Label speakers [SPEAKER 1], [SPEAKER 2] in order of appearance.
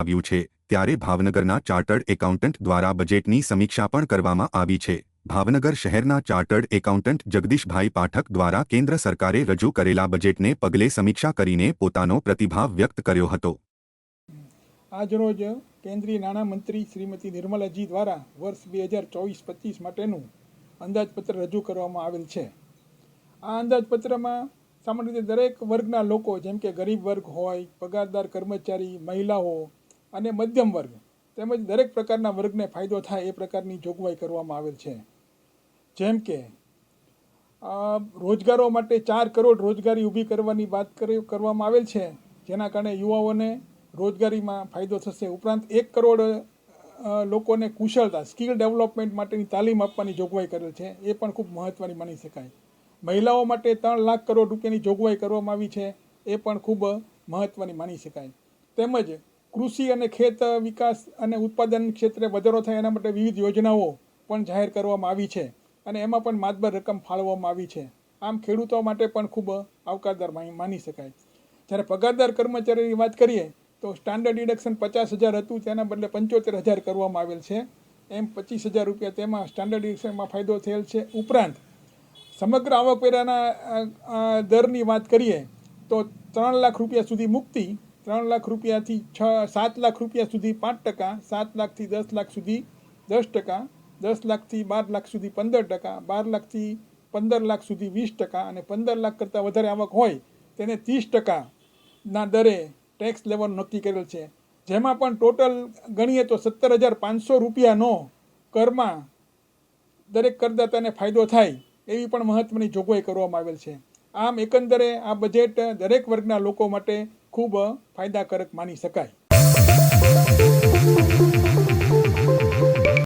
[SPEAKER 1] આવ્યું છે, ત્યારે ભાવનગરના ચાર્ટર્ડ એકાઉન્ટન્ટ દ્વારા બજેટની સમીક્ષા પણ કરવામાં આવી છે. ભાવનગર શહેરના ચાર્ટર્ડ એકાઉન્ટન્ટ જગદીશભાઈ પાઠક દ્વારા કેન્દ્ર સરકારે રજૂ કરેલા બજેટને પગલે સમીક્ષા કરીને પોતાનો પ્રતિભાવ વ્યક્ત કર્યો હતો.
[SPEAKER 2] આજરોજ કેન્દ્રીય નાણામંત્રી શ્રીમતી નિર્મલાજી દ્વારા વર્ષ બે હજાર ચોવીસ પચીસ માટેનું અંદાજપત્ર રજૂ કરવામાં આવેલ છે. આ અંદાજપત્રમાં સામાન્ય રીતે દરેક વર્ગના લોકો, જેમ કે ગરીબ વર્ગ હોય, પગારદાર કર્મચારી, મહિલાઓ અને મધ્યમ વર્ગ. તેમજ દરેક પ્રકારના વર્ગને ફાયદો થાય એ પ્રકારની જોગવાઈ કરવામાં આવેલ છે. જેમ કે રોજગારો માટે ચાર કરોડ રોજગારી ઊભી કરવાની વાત કરી, કરવામાં આવેલ છે. જેના કારણે યુવાઓને રોજગારીમાં ફાયદો થશે. ઉપરાંત એક કરોડ લોકોને કુશળતા, સ્કિલ ડેવલપમેન્ટ માટેની તાલીમ આપવાની જોગવાઈ કરેલ છે. એ પણ ખૂબ મહત્ત્વની માની શકાય. મહિલાઓ માટે ત્રણ લાખ કરોડ રૂપિયાની જોગવાઈ કરવામાં આવી છે. એ પણ ખૂબ મહત્ત્વની માની શકાય. તેમજ કૃષિ અને ખેત વિકાસ અને ઉત્પાદન ક્ષેત્રે વધારો થાય એના માટે વિવિધ યોજનાઓ પણ જાહેર કરવામાં આવી છે અને એમાં પણ માતબર રકમ ફાળવવામાં આવી છે. આમ ખેડૂતો માટે પણ ખૂબ આવકારદાર માની શકાય. જ્યારે પગારદાર કર્મચારીની વાત કરીએ, તો સ્ટાન્ડર્ડ ડિડક્શન પચાસ હજાર હતું, તેના બદલે પંચોતેર હજાર કરવામાં આવેલ છે. એમ પચીસ હજાર રૂપિયા તેમાં સ્ટાન્ડર્ડ ડિડક્શનમાં ફાયદો થયેલ છે. ઉપરાંત, સમગ્ર આવકવેરાના દરની વાત કરીએ, તો ત્રણ લાખ રૂપિયા સુધી મુક્તિ ત્રણ લાખ રૂપિયાથી છ, સાત લાખ રૂપિયા સુધી પાંચ ટકા, સાત લાખથી દસ લાખ સુધી દસ ટકા, દસ લાખથી બાર લાખ સુધી પંદર ટકા, બાર લાખથી પંદર લાખ સુધી વીસ ટકા અને પંદર લાખ કરતાં વધારે આવક હોય તેને ત્રીસ ટકાના દરે ટેક્સ લેવલ નક્કી કરેલ છે. જેમાં પણ ટોટલ ગણીએ તો સત્તર હજાર પાંચસો રૂપિયાનો કરમાં દરેક કરદાતાને ફાયદો થાય એવી પણ મહત્વની જોગવાઈ કરવામાં આવેલ છે. આમ એકંદરે આ બજેટ દરેક વર્ગના લોકો માટે ખૂબ ફાયદાકારક માની શકાય.